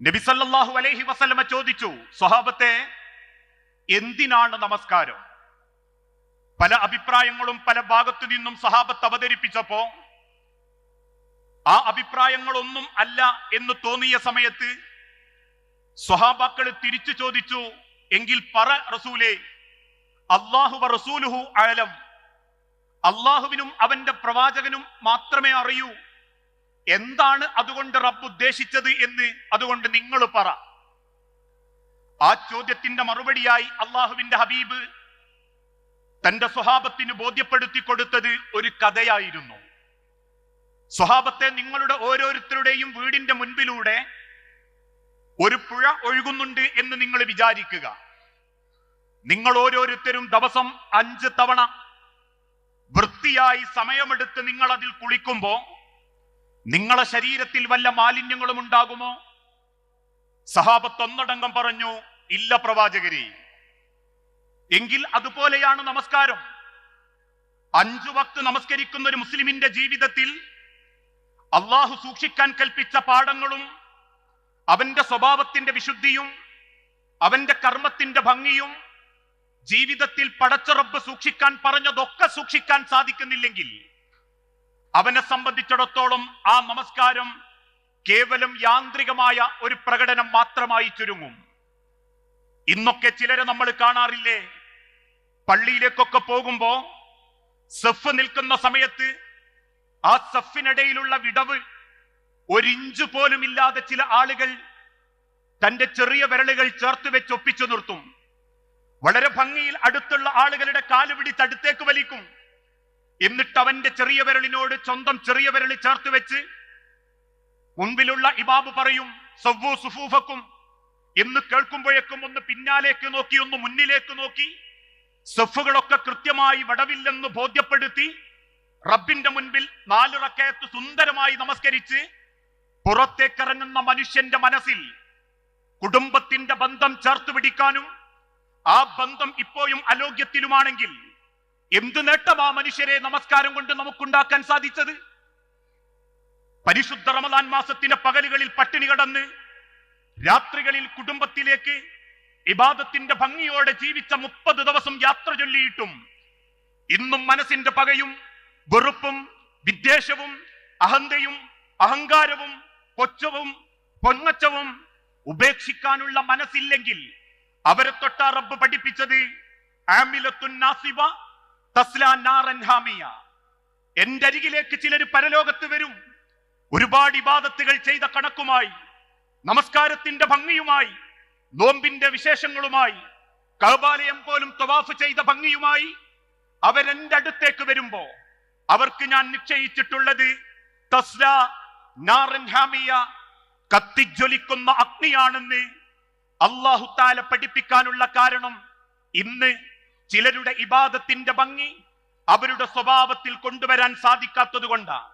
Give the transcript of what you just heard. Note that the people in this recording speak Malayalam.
നബിസല്ലാഹു അലൈഹി വസല്ലമ ചോദിച്ചു സ്വഹാബത്തെ എന്തിനാണ് നമസ്കാരം? പല അഭിപ്രായങ്ങളും പല ഭാഗത്തു നിന്നും സഹാബത്ത് അവതരിപ്പിച്ചപ്പോ ആ അഭിപ്രായങ്ങളൊന്നും അല്ല എന്ന് തോന്നിയ സമയത്ത് സ്വഹാബാക്കൾ തിരിച്ചു ചോദിച്ചു എങ്കിൽ പറ റസൂലേ അള്ളാഹു റസൂലുഹു അഴലം അള്ളാഹുവിനും അവന്റെ പ്രവാചകനും മാത്രമേ അറിയൂ. എന്താണ് അതുകൊണ്ട് റബ്ബ് ഉദ്ദേശിച്ചത് എന്ന് അതുകൊണ്ട് നിങ്ങൾ പറ. ആ ചോദ്യത്തിന്റെ മറുപടിയായി അള്ളാഹുവിന്റെ ഹബീബ് തന്റെ സ്വഹാബത്തിന് ബോധ്യപ്പെടുത്തി കൊടുത്തത് ഒരു കഥയായിരുന്നു. സ്വഹാബത്തെ നിങ്ങളുടെ ഓരോരുത്തരുടെയും വീടിന്റെ മുൻപിലൂടെ ഒരു പുഴ ഒഴുകുന്നുണ്ട് എന്ന് നിങ്ങൾ വിചാരിക്കുക. നിങ്ങൾ ഓരോരുത്തരും ദിവസം അഞ്ച് തവണ വൃത്തിയായി സമയമെടുത്ത് നിങ്ങൾ അതിൽ കുളിക്കുമ്പോ നിങ്ങളെ ശരീരത്തിൽ വല്ല മാലിന്യങ്ങളും ഉണ്ടാകുമോ? സഹാബത്ത് ഒന്നടങ്കം പറഞ്ഞു ഇല്ല പ്രവാചകരി. എങ്കിൽ അതുപോലെയാണ് നമസ്കാരം. അഞ്ചു വക്ത് നമസ്കരിക്കുന്ന ഒരു മുസ്ലിമിന്റെ ജീവിതത്തിൽ അള്ളാഹു സൂക്ഷിക്കാൻ കൽപ്പിച്ച പാഠങ്ങളും അവന്റെ സ്വഭാവത്തിന്റെ വിശുദ്ധിയും അവന്റെ കർമ്മത്തിന്റെ ഭംഗിയും ജീവിതത്തിൽ പടച്ചറബ് സൂക്ഷിക്കാൻ പറഞ്ഞതൊക്കെ സൂക്ഷിക്കാൻ സാധിക്കുന്നില്ലെങ്കിൽ അവനെ സംബന്ധിച്ചിടത്തോളം ആ നമസ്കാരം കേവലം യാന്ത്രികമായ ഒരു പ്രകടനം മാത്രമായി ചുരുങ്ങും. ഇന്നൊക്കെ ചിലരെ നമ്മൾ കാണാറില്ലേ? പള്ളിയിലേക്കൊക്കെ പോകുമ്പോ സെഫ് നിൽക്കുന്ന സമയത്ത് ആ സഫിനിടയിലുള്ള വിടവ് ഒരിഞ്ച് പോലും ഇല്ലാതെ ചില ആളുകൾ തന്റെ ചെറിയ വിരലുകൾ ചേർത്ത് വെച്ച് ഒപ്പിച്ചു നിർത്തും. വളരെ ഭംഗിയിൽ അടുത്തുള്ള ആളുകളുടെ കാലുപിടി തടുത്തേക്ക് വലിക്കും. എന്നിട്ട് അവന്റെ ചെറിയ വിരലിനോട് സ്വന്തം ചെറിയ വിരൽ ചേർത്ത് വെച്ച് മുൻപിലുള്ള ഇബാബ് പറയും സവ്വു സുഫൂഫക്കും. എന്ന് കേൾക്കുമ്പോഴേക്കും ഒന്ന് പിന്നാലേക്ക് നോക്കി ഒന്ന് മുന്നിലേക്ക് നോക്കി. സഫുകളൊക്കെ കൃത്യമായി വടവില്ലെന്ന് ബോധ്യപ്പെടുത്തി റബ്ബിന്റെ മുൻപിൽ നാല് റക്കയത്ത് സുന്ദരമായി നമസ്കരിച്ച് പുറത്തേക്കിറങ്ങുന്ന മനുഷ്യന്റെ മനസ്സിൽ കുടുംബത്തിന്റെ ബന്ധം ചേർത്ത് പിടിക്കാനും ആ ബന്ധം ഇപ്പോഴും അലോഗ്യത്തിലുമാണെങ്കിൽ എന്ത് നേട്ടമാ മനുഷ്യരെ നമസ്കാരം കൊണ്ട് നമുക്കുണ്ടാക്കാൻ സാധിച്ചത്? പരിശുദ്ധ റമദാൻ മാസത്തിന്റെ പകലുകളിൽ പട്ടിണി കടന്ന് രാത്രികളിൽ കുടുംബത്തിലേക്ക് ഇബാദത്തിന്റെ ഭംഗിയോടെ ജീവിച്ച മുപ്പത് ദിവസം യാത്ര ചൊല്ലിയിട്ടും ഇന്നും മനസ്സിന്റെ പകയും വെറുപ്പും വിദ്വേഷവും അഹന്തയും അഹങ്കാരവും കൊച്ചവും പൊങ്ങച്ചവും ഉപേക്ഷിക്കാനുള്ള മനസ്സില്ലെങ്കിൽ അവരെ തൊട്ട റബ്ബ് പഠിപ്പിച്ചത് ആമിലത്തുൻ നാസിബ ഹാമിയ. എന്റെ അരികിലേക്ക് ചിലർ പരലോകത്ത് വരും. ഒരുപാട് ഇബാദത്തുകൾ ചെയ്ത കണക്കുമായി നമസ്കാരത്തിന്റെ ഭംഗിയുമായി നോമ്പിന്റെ വിശേഷങ്ങളുമായി കൗബാലയം പോലും തവാഫ് ചെയ്ത ഭംഗിയുമായി അവരെന്റെ അടുത്തേക്ക് വരുമ്പോ അവർക്ക് ഞാൻ നിശ്ചയിച്ചിട്ടുള്ളത് തസ്ല ഹാമിയ കത്തിജ്വലിക്കുന്ന അഗ്നിയാണെന്ന് അള്ളാഹുത്താല പഠിപ്പിക്കാനുള്ള കാരണം ഇന്ന് ചിലരുടെ ഇബാദത്തിന്റെ ഭംഗി അവരുടെ സ്വഭാവത്തിൽ കൊണ്ടുവരാൻ സാധിക്കാത്തത് കൊണ്ടാണ്.